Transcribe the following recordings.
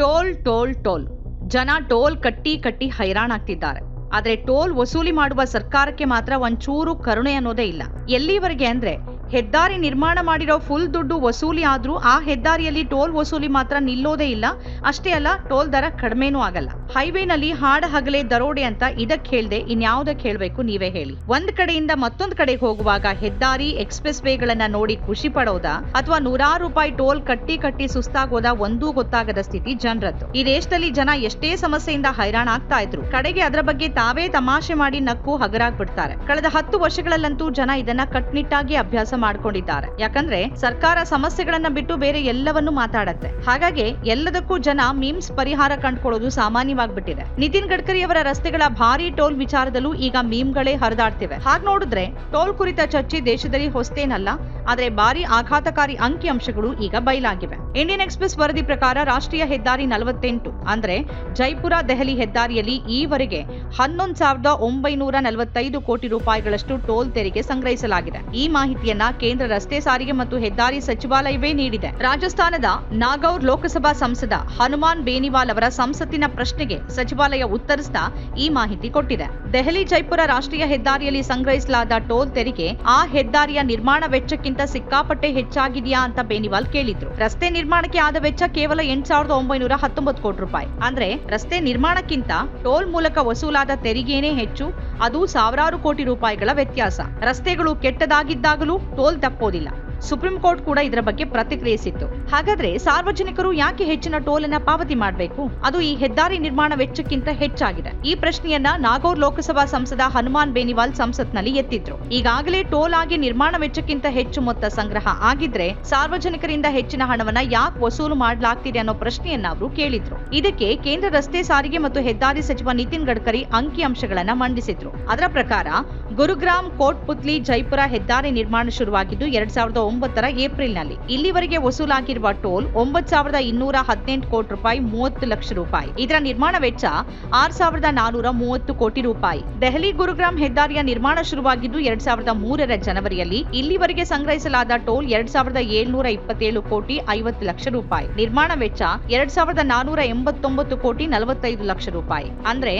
Toll toll toll. ಜನ toll ಕಟ್ಟಿ ಕಟ್ಟಿ ಹೈರಾಣಾಗ್ತಿದ್ದಾರೆ ಆದ್ರೆ ಟೋಲ್ ವಸೂಲಿ ಮಾಡುವ ಸರ್ಕಾರಕ್ಕೆ ಮಾತ್ರ ಒಂಚೂರು ಕರುಣೆ ಅನ್ನೋದೇ ಇಲ್ಲ. ಎಲ್ಲಿವರೆಗೆ ಅಂದ್ರೆ ಹೆದ್ದಾರಿ ನಿರ್ಮಾಣ ಮಾಡಿರೋ ಫುಲ್ ದುಡ್ಡು ವಸೂಲಿ ಆದ್ರೂ ಆ ಹೆದ್ದಾರಿಯಲ್ಲಿ ಟೋಲ್ ವಸೂಲಿ ಮಾತ್ರ ನಿಲ್ಲೋದೇ ಇಲ್ಲ. ಅಷ್ಟೇ ಅಲ್ಲ, ಟೋಲ್ ದರ ಕಡಿಮೆನೂ ಆಗಲ್ಲ. ಹೈವೇನಲ್ಲಿ ಹಾಡ ಹಗಲೇ ದರೋಡೆ ಅಂತ ಇದಕ್ಕೆ ಹೇಳ್ದೆ, ಇನ್ಯಾವುದಕ್ಕೆ ಹೇಳಬೇಕು ನೀವೇ ಹೇಳಿ. ಒಂದ್ ಕಡೆಯಿಂದ ಮತ್ತೊಂದ್ ಕಡೆಗೆ ಹೋಗುವಾಗ ಹೆದ್ದಾರಿ, ಎಕ್ಸ್ಪ್ರೆಸ್ ವೇಗಳನ್ನ ನೋಡಿ ಖುಷಿ ಪಡೋದಾ ಅಥವಾ ನೂರಾರು ರೂಪಾಯಿ ಟೋಲ್ ಕಟ್ಟಿ ಕಟ್ಟಿ ಸುಸ್ತಾಗೋದ ಒಂದೂ ಗೊತ್ತಾಗದ ಸ್ಥಿತಿ ಜನರದ್ದು. ಈ ದೇಶದಲ್ಲಿ ಜನ ಎಷ್ಟೇ ಸಮಸ್ಯೆಯಿಂದ ಹೈರಾಣ ಆಗ್ತಾ ಇದ್ರು. ಕಡೆಗೆ ಅದರ ಬಗ್ಗೆ ತಾವೇ ತಮಾಷೆ ಮಾಡಿ ನಕ್ಕು ಹಗರಾಗ್ಬಿಡ್ತಾರೆ. ಕಳೆದ ಹತ್ತು ವರ್ಷಗಳಲ್ಲಂತೂ ಜನ ಇದನ್ನ ಕಟ್ನಿಟ್ಟಾಗಿ ಅಭ್ಯಾಸ ಮಾಡ್ಕೊಂಡಿದ್ದಾರೆ. ಯಾಕಂದ್ರೆ ಸರ್ಕಾರ ಸಮಸ್ಯೆಗಳನ್ನ ಬಿಟ್ಟು ಬೇರೆ ಎಲ್ಲವನ್ನೂ ಮಾತಾಡತ್ತೆ. ಹಾಗಾಗಿ ಎಲ್ಲದಕ್ಕೂ ಜನ ಮೀಮ್ಸ್ ಪರಿಹಾರ ಕಂಡುಕೊಳ್ಳೋದು ಸಾಮಾನ್ಯವಾಗ್ಬಿಟ್ಟಿದೆ ನಿತಿನ್ ಗಡ್ಕರಿ ಅವರ ರಸ್ತೆಗಳ ಭಾರಿ ಟೋಲ್ ವಿಚಾರದಲ್ಲೂ ಈಗ ಮೀಮ್ಗಳೇ ಹರಿದಾಡ್ತಿವೆ. ಹಾಗೆ ನೋಡಿದ್ರೆ, ಟೋಲ್ ಕುರಿತ ಚರ್ಚೆ ದೇಶದಲ್ಲಿ ಹೊಸ್ತೇನಲ್ಲ, ಆದ್ರೆ ಭಾರಿ ಆಘಾತಕಾರಿ ಅಂಕಿಅಂಶಗಳು ಈಗ ಬಯಲಾಗಿವೆ. ಇಂಡಿಯನ್ ಎಕ್ಸ್ಪ್ರೆಸ್ ವರದಿ ಪ್ರಕಾರ ರಾಷ್ಟ್ರೀಯ ಹೆದ್ದಾರಿ ನಲವತ್ತೆಂಟು, ಅಂದ್ರೆ ಜೈಪುರ ದೆಹಲಿ ಹೆದ್ದಾರಿಯಲ್ಲಿ ಈವರೆಗೆ ಹನ್ನೊಂದು ಸಾವಿರದ ಒಂಬೈನೂರ ನಲವತ್ತೈದು ಕೋಟಿ ರೂಪಾಯಿಗಳಷ್ಟು ಟೋಲ್ ತೆರಿಗೆ ಸಂಗ್ರಹಿಸಲಾಗಿದೆ. ಈ ಮಾಹಿತಿಯನ್ನ ಕೇಂದ್ರ ರಸ್ತೆ ಸಾರಿಗೆ ಮತ್ತು ಹೆದ್ದಾರಿ ಸಚಿವಾಲಯವೇ ನೀಡಿದೆ. ರಾಜಸ್ಥಾನದ ನಾಗೌರ್ ಲೋಕಸಭಾ ಸಂಸದ ಹನುಮಾನ್ ಬೇನಿವಾಲ್ ಅವರ ಸಂಸತ್ತಿನ ಪ್ರಶ್ನೆಗೆ ಸಚಿವಾಲಯ ಉತ್ತರಿಸ್ತಾ ಈ ಮಾಹಿತಿ ಕೊಟ್ಟಿದೆ. ದೆಹಲಿ ಜೈಪುರ ರಾಷ್ಟ್ರೀಯ ಹೆದ್ದಾರಿಯಲ್ಲಿ ಸಂಗ್ರಹಿಸಲಾದ ಟೋಲ್ ತೆರಿಗೆ ಆ ಹೆದ್ದಾರಿಯ ನಿರ್ಮಾಣ ವೆಚ್ಚಕ್ಕಿಂತ ಸಿಕ್ಕಾಪಟ್ಟೆ ಹೆಚ್ಚಾಗಿದೆಯಾ ಅಂತ ಬೇನಿವಾಲ್ ಕೇಳಿದ್ರು. ರಸ್ತೆ ನಿರ್ಮಾಣಕ್ಕೆ ಆದ ವೆಚ್ಚ ಕೇವಲ ಎಂಟ್ ಸಾವಿರದ ಒಂಬೈನೂರ ಹತ್ತೊಂಬತ್ತು ಕೋಟಿ ರೂಪಾಯಿ. ಅಂದ್ರೆ ರಸ್ತೆ ನಿರ್ಮಾಣಕ್ಕಿಂತ ಟೋಲ್ ಮೂಲಕ ವಸೂಲಾದ ತೆರಿಗೆನೇ ಹೆಚ್ಚು, ಅದು ಸಾವಿರಾರು ಕೋಟಿ ರೂಪಾಯಿಗಳ ವ್ಯತ್ಯಾಸ. ರಸ್ತೆಗಳು ಕೆಟ್ಟದಾಗಿದ್ದಾಗಲೂ ಟೋಲ್ ತಪ್ಪೋದಿಲ್ಲ. ಸುಪ್ರೀಂ ಕೋರ್ಟ್ ಕೂಡ ಇದರ ಬಗ್ಗೆ ಪ್ರತಿಕ್ರಿಯಿಸಿತ್ತು. ಹಾಗಾದ್ರೆ ಸಾರ್ವಜನಿಕರು ಯಾಕೆ ಹೆಚ್ಚಿನ ಟೋಲ್ ಪಾವತಿ ಮಾಡಬೇಕು? ಅದು ಈ ಹೆದ್ದಾರಿ ನಿರ್ಮಾಣ ವೆಚ್ಚಕ್ಕಿಂತ ಹೆಚ್ಚಾಗಿದೆ. ಈ ಪ್ರಶ್ನೆಯನ್ನ ನಾಗೌರ್ ಲೋಕಸಭಾ ಸಂಸದ ಹನುಮಾನ್ ಬೇನಿವಾಲ್ ಸಂಸತ್ನಲ್ಲಿ ಎತ್ತಿದ್ರು. ಈಗಾಗಲೇ ಟೋಲ್ ಆಗಿ ನಿರ್ಮಾಣ ವೆಚ್ಚಕ್ಕಿಂತ ಹೆಚ್ಚು ಮೊತ್ತ ಸಂಗ್ರಹ ಆಗಿದ್ರೆ ಸಾರ್ವಜನಿಕರಿಂದ ಹೆಚ್ಚಿನ ಹಣವನ್ನ ಯಾಕೆ ವಸೂಲು ಮಾಡಲಾಗ್ತಿದೆ ಅನ್ನೋ ಪ್ರಶ್ನೆಯನ್ನ ಅವರು ಕೇಳಿದ್ರು. ಇದಕ್ಕೆ ಕೇಂದ್ರ ರಸ್ತೆ ಸಾರಿಗೆ ಮತ್ತು ಹೆದ್ದಾರಿ ಸಚಿವ ನಿತಿನ್ ಗಡ್ಕರಿ ಅಂಕಿ ಅಂಶಗಳನ್ನ ಮಂಡಿಸಿದ್ರು. ಅದರ ಪ್ರಕಾರ ಗುರುಗ್ರಾಮ್ ಕೋಟ್ಪುತ್ಲಿ ಜೈಪುರ ಹೆದ್ದಾರಿ ನಿರ್ಮಾಣ ಶುರುವಾಗಿದ್ದು ಎರಡ್ ಸಾವಿರದ ಒಂಬತ್ತರ ಏಪ್ರಿಲ್ನಲ್ಲಿ. ಇಲ್ಲಿವರೆಗೆ ವಸೂಲಾಗಿರುವ ಟೋಲ್ ಒಂಬತ್ ಸಾವಿರದ ಇನ್ನೂರ ಹದಿನೆಂಟು ಕೋಟಿ ರೂಪಾಯಿ ಮೂವತ್ತು ಲಕ್ಷ ರೂಪಾಯಿ. ಇದರ ನಿರ್ಮಾಣ ವೆಚ್ಚ ಆರ್ ಸಾವಿರದ ನಾನೂರ ಮೂವತ್ತು ಕೋಟಿ ರೂಪಾಯಿ. ದೆಹಲಿ ಗುರುಗ್ರಾಮ್ ಹೆದ್ದಾರಿಯ ನಿರ್ಮಾಣ ಶುರುವಾಗಿದ್ದು ಎರಡ್ ಸಾವಿರದ ಮೂರರ ಜನವರಿಯಲ್ಲಿ ಇಲ್ಲಿವರೆಗೆ ಸಂಗ್ರಹಿಸಲಾದ ಟೋಲ್ ಎರಡ್ ಸಾವಿರದ ಏಳ್ನೂರ ಇಪ್ಪತ್ತೇಳು ಕೋಟಿ ಐವತ್ತು ಲಕ್ಷ ರೂಪಾಯಿ. ನಿರ್ಮಾಣ ವೆಚ್ಚ ಎರಡ್ ಸಾವಿರದ ನಾನೂರ ಎಂಬತ್ತೊಂಬತ್ತು ಕೋಟಿ ನಲವತ್ತೈದು ಲಕ್ಷ ರೂಪಾಯಿ. ಅಂದ್ರೆ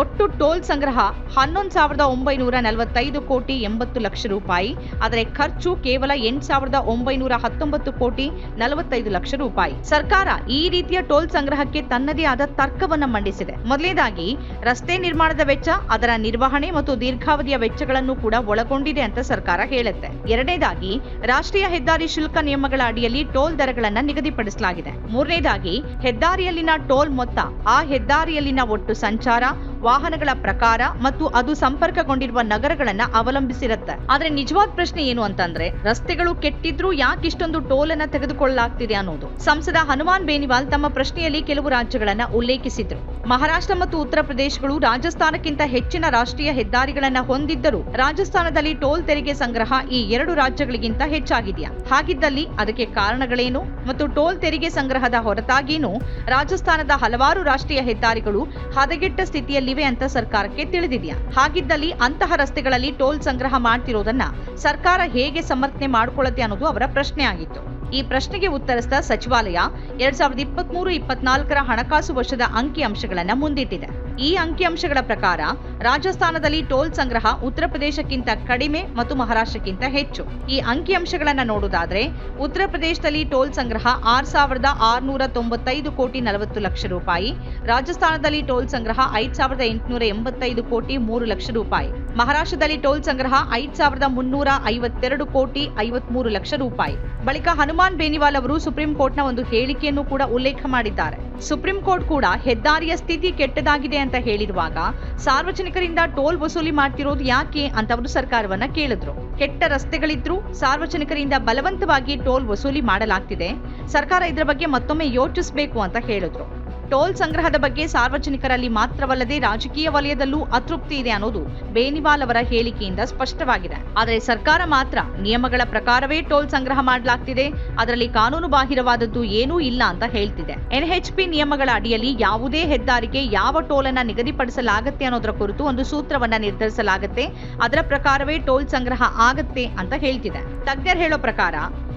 ಒಟ್ಟು ಟೋಲ್ ಸಂಗ್ರಹ ಹನ್ನೊಂದು ಸಾವಿರದ ಒಂಬೈನೂರ ನಲವತ್ತೈದು ಕೋಟಿ ಎಂಬತ್ತು ಲಕ್ಷ ರೂಪಾಯಿ. ಆದರೆ ಖರ್ಚು ಕೇವಲ ಎಂಟು ಸಾವಿರದ ಒಂಬೈನೂರ ಹತ್ತೊಂಬತ್ತು ಕೋಟಿ ನಲವತ್ತೈದು ಲಕ್ಷ ರೂಪಾಯಿ. ಸರ್ಕಾರ ಈ ರೀತಿಯ ಟೋಲ್ ಸಂಗ್ರಹಕ್ಕೆ ತನ್ನದೇ ಆದ ತರ್ಕವನ್ನು ಮಂಡಿಸಿದೆ. ಮೊದಲನೇದಾಗಿ ರಸ್ತೆ ನಿರ್ಮಾಣದ ವೆಚ್ಚ, ಅದರ ನಿರ್ವಹಣೆ ಮತ್ತು ದೀರ್ಘಾವಧಿಯ ವೆಚ್ಚಗಳನ್ನು ಕೂಡ ಒಳಗೊಂಡಿದೆ ಅಂತ ಸರ್ಕಾರ ಹೇಳುತ್ತೆ. ಎರಡನೇದಾಗಿ ರಾಷ್ಟ್ರೀಯ ಹೆದ್ದಾರಿ ಶುಲ್ಕ ನಿಯಮಗಳ ಅಡಿಯಲ್ಲಿ ಟೋಲ್ ದರಗಳನ್ನ ನಿಗದಿಪಡಿಸಲಾಗಿದೆ. ಮೂರನೇದಾಗಿ ಹೆದ್ದಾರಿಯಲ್ಲಿನ ಟೋಲ್ ಮೊತ್ತ ಆ ಹೆದ್ದಾರಿಯಲ್ಲಿನ ಒಟ್ಟು ಸಂಚಾರ ವಾಹನಗಳ ಪ್ರಕಾರ ಮತ್ತು ಅದು ಸಂಪರ್ಕಗೊಂಡಿರುವ ನಗರಗಳನ್ನ ಅವಲಂಬಿಸಿರುತ್ತೆ. ಆದ್ರೆ ನಿಜವಾದ ಪ್ರಶ್ನೆ ಏನು ಅಂತಂದ್ರೆ, ರಸ್ತೆಗಳು ಕೆಟ್ಟಿದ್ರೂ ಯಾಕೆ ಇಷ್ಟೊಂದು ಟೋಲ್ ಅನ್ನ ತೆಗೆದುಕೊಳ್ಳಲಾಗ್ತಿದೆ ಅನ್ನೋದು. ಸಂಸದ ಹನುಮಾನ್ ಬೇನಿವಾಲ್ ತಮ್ಮ ಪ್ರಶ್ನೆಯಲ್ಲಿ ಕೆಲವು ರಾಜ್ಯಗಳನ್ನ ಉಲ್ಲೇಖಿಸಿದ್ರು. ಮಹಾರಾಷ್ಟ್ರ ಮತ್ತು ಉತ್ತರ ಪ್ರದೇಶಗಳು ರಾಜಸ್ಥಾನಕ್ಕಿಂತ ಹೆಚ್ಚಿನ ರಾಷ್ಟ್ರೀಯ ಹೆದ್ದಾರಿಗಳನ್ನ ಹೊಂದಿದ್ದರೂ, ರಾಜಸ್ಥಾನದಲ್ಲಿ ಟೋಲ್ ತೆರಿಗೆ ಸಂಗ್ರಹ ಈ ಎರಡು ರಾಜ್ಯಗಳಿಗಿಂತ ಹೆಚ್ಚಾಗಿದೆಯಾ? ಹಾಗಿದ್ದಲ್ಲಿ ಅದಕ್ಕೆ ಕಾರಣಗಳೇನು? ಮತ್ತು ಟೋಲ್ ತೆರಿಗೆ ಸಂಗ್ರಹದ ಹೊರತಾಗಿಯೂ ರಾಜಸ್ಥಾನದ ಹಲವಾರು ರಾಷ್ಟ್ರೀಯ ಹೆದ್ದಾರಿಗಳು ಹದಗೆಟ್ಟ ಸ್ಥಿತಿಯಲ್ಲಿವೆ ಅಂತ ಸರ್ಕಾರಕ್ಕೆ ತಿಳಿದಿದೆಯಾ? ಹಾಗಿದ್ದಲ್ಲಿ ಅಂತಹ ರಸ್ತೆಗಳಲ್ಲಿ ಟೋಲ್ ಸಂಗ್ರಹ ಮಾಡ್ತಿರೋದನ್ನ ಸರ್ಕಾರ ಹೇಗೆ ಸಮರ್ಥನೆ ಮಾಡಿಕೊಳ್ಳುತ್ತೆ ಅನ್ನೋದು ಅವರ ಪ್ರಶ್ನೆ ಆಗಿತ್ತು ಈ ಪ್ರಶ್ನೆಗೆ ಉತ್ತರಿಸಿದ ಸಚಿವಾಲಯ, ಎರಡ್ ಸಾವಿರದ ಇಪ್ಪತ್ಮೂರು ಇಪ್ಪತ್ನಾಲ್ಕರ ಹಣಕಾಸು ವರ್ಷದ ಅಂಕಿ ಅಂಶಗಳನ್ನ ಮುಂದಿಟ್ಟಿದೆ. ಈ ಅಂಕಿಅಂಶಗಳ ಪ್ರಕಾರ ರಾಜಸ್ಥಾನದಲ್ಲಿ ಟೋಲ್ ಸಂಗ್ರಹ ಉತ್ತರ ಪ್ರದೇಶಕ್ಕಿಂತ ಕಡಿಮೆ ಮತ್ತು ಮಹಾರಾಷ್ಟ್ರಕ್ಕಿಂತ ಹೆಚ್ಚು. ಈ ಅಂಕಿಅಂಶಗಳನ್ನು ನೋಡುವುದಾದರೆ ಉತ್ತರ ಪ್ರದೇಶದಲ್ಲಿ ಟೋಲ್ ಸಂಗ್ರಹ ಆರ್ ಸಾವಿರದ ಆರುನೂರ ತೊಂಬತ್ತೈದು ಕೋಟಿ ನಲವತ್ತು ಲಕ್ಷ ರೂಪಾಯಿ, ರಾಜಸ್ಥಾನದಲ್ಲಿ ಟೋಲ್ ಸಂಗ್ರಹ ಐದು ಸಾವಿರದ ಎಂಟುನೂರ ಎಂಬತ್ತೈದು ಕೋಟಿ ಮೂರು ಲಕ್ಷ ರೂಪಾಯಿ, ಮಹಾರಾಷ್ಟ್ರದಲ್ಲಿ ಟೋಲ್ ಸಂಗ್ರಹ ಐದು ಸಾವಿರದ ಮುನ್ನೂರ ಐವತ್ತೆರಡು ಕೋಟಿ ಐವತ್ಮೂರು ಲಕ್ಷ ರೂಪಾಯಿ. ಬಳಿಕ ಹನುಮಾನ್ ಬೇನಿವಾಲ್ ಅವರು ಸುಪ್ರೀಂ ಕೋರ್ಟ್ನ ಒಂದು ಹೇಳಿಕೆಯನ್ನು ಕೂಡ ಉಲ್ಲೇಖ ಮಾಡಿದ್ದಾರೆ. ಸುಪ್ರೀಂ ಕೋರ್ಟ್ ಕೂಡ ಹೆದ್ದಾರಿಯ ಸ್ಥಿತಿ ಕೆಟ್ಟದಾಗಿದೆ ಅಂತ ಹೇಳಿರುವಾಗ ಸಾರ್ವಜನಿಕರಿಂದ ಟೋಲ್ ವಸೂಲಿ ಮಾಡ್ತಿರೋದು ಯಾಕೆ ಅಂತ ಅವರು ಸರ್ಕಾರವನ್ನ ಕೇಳಿದ್ರು. ಕೆಟ್ಟ ರಸ್ತೆಗಳಿದ್ರು ಸಾರ್ವಜನಿಕರಿಂದ ಬಲವಂತವಾಗಿ ಟೋಲ್ ವಸೂಲಿ ಮಾಡಲಾಗ್ತಿದೆ. ಸರ್ಕಾರ ಇದರ ಬಗ್ಗೆ ಮತ್ತೊಮ್ಮೆ ಯೋಚಿಸಬೇಕು ಅಂತ ಹೇಳಿದ್ರು. ಟೋಲ್ ಸಂಗ್ರಹದ ಬಗ್ಗೆ ಸಾರ್ವಜನಿಕರಲ್ಲಿ ಮಾತ್ರವಲ್ಲದೆ ರಾಜಕೀಯ ವಲಯದಲ್ಲೂ ಅತೃಪ್ತಿ ಇದೆ ಅನ್ನೋದು ಬೇನಿವಾಲ್ ಅವರ ಹೇಳಿಕೆಯಿಂದ ಸ್ಪಷ್ಟವಾಗಿದೆ. ಆದರೆ ಸರ್ಕಾರ ಮಾತ್ರ ನಿಯಮಗಳ ಪ್ರಕಾರವೇ ಟೋಲ್ ಸಂಗ್ರಹ ಮಾಡಲಾಗ್ತಿದೆ. ಅದರಲ್ಲಿ ಕಾನೂನು ಬಾಹಿರವಾದದ್ದು ಏನೂ ಇಲ್ಲ ಅಂತ ಹೇಳ್ತಿದೆ. ಎನ್ಎಚ್ಪಿ ನಿಯಮಗಳ ಅಡಿಯಲ್ಲಿ ಯಾವುದೇ ಹೆದ್ದಾರಿಗೆ ಯಾವ ಟೋಲ್ ಅನ್ನ ನಿಗದಿಪಡಿಸಲಾಗತ್ತೆ ಅನ್ನೋದರ ಕುರಿತು ಒಂದು ಸೂತ್ರವನ್ನ ನಿರ್ಧರಿಸಲಾಗತ್ತೆ. ಅದರ ಪ್ರಕಾರವೇ ಟೋಲ್ ಸಂಗ್ರಹ ಆಗತ್ತೆ ಅಂತ ಹೇಳ್ತಿದೆ. ತಜ್ಞರು ಹೇಳೋ ಪ್ರಕಾರ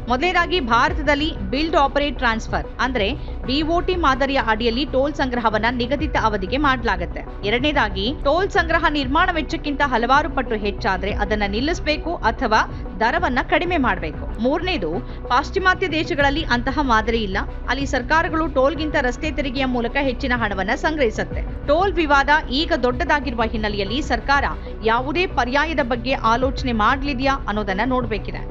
ಮೊದಲನೇದಾಗಿ ಭಾರತದಲ್ಲಿ ಬಿಲ್ಡ್ ಆಪರೇಟ್ ಟ್ರಾನ್ಸ್ಫರ್ ಅಂದ್ರೆ ಬಿಒಟಿ ಮಾದರಿಯ ಅಡಿಯಲ್ಲಿ ಟೋಲ್ ಸಂಗ್ರಹವನ್ನ ನಿಗದಿತ ಅವಧಿಗೆ ಮಾಡಲಾಗುತ್ತೆ. ಎರಡನೇದಾಗಿ, ಟೋಲ್ ಸಂಗ್ರಹ ನಿರ್ಮಾಣ ವೆಚ್ಚಕ್ಕಿಂತ ಹಲವಾರು ಪಟ್ಟು ಹೆಚ್ಚಾದ್ರೆ ಅದನ್ನ ನಿಲ್ಲಿಸಬೇಕು ಅಥವಾ ದರವನ್ನ ಕಡಿಮೆ ಮಾಡಬೇಕು. ಮೂರನೇದು, ಪಾಶ್ಚಿಮಾತ್ಯ ದೇಶಗಳಲ್ಲಿ ಅಂತಹ ಮಾದರಿ ಇಲ್ಲ. ಅಲ್ಲಿ ಸರ್ಕಾರಗಳು ಟೋಲ್ಗಿಂತ ರಸ್ತೆ ತೆರಿಗೆಯ ಮೂಲಕ ಹೆಚ್ಚಿನ ಹಣವನ್ನ ಸಂಗ್ರಹಿಸುತ್ತೆ. ಟೋಲ್ ವಿವಾದ ಈಗ ದೊಡ್ಡದಾಗಿರುವ ಹಿನ್ನೆಲೆಯಲ್ಲಿ ಸರ್ಕಾರ ಯಾವುದೇ ಪರ್ಯಾಯದ ಬಗ್ಗೆ ಆಲೋಚನೆ ಮಾಡಲಿದೆಯಾ ಅನ್ನೋದನ್ನ ನೋಡ್ಬೇಕಿದೆ.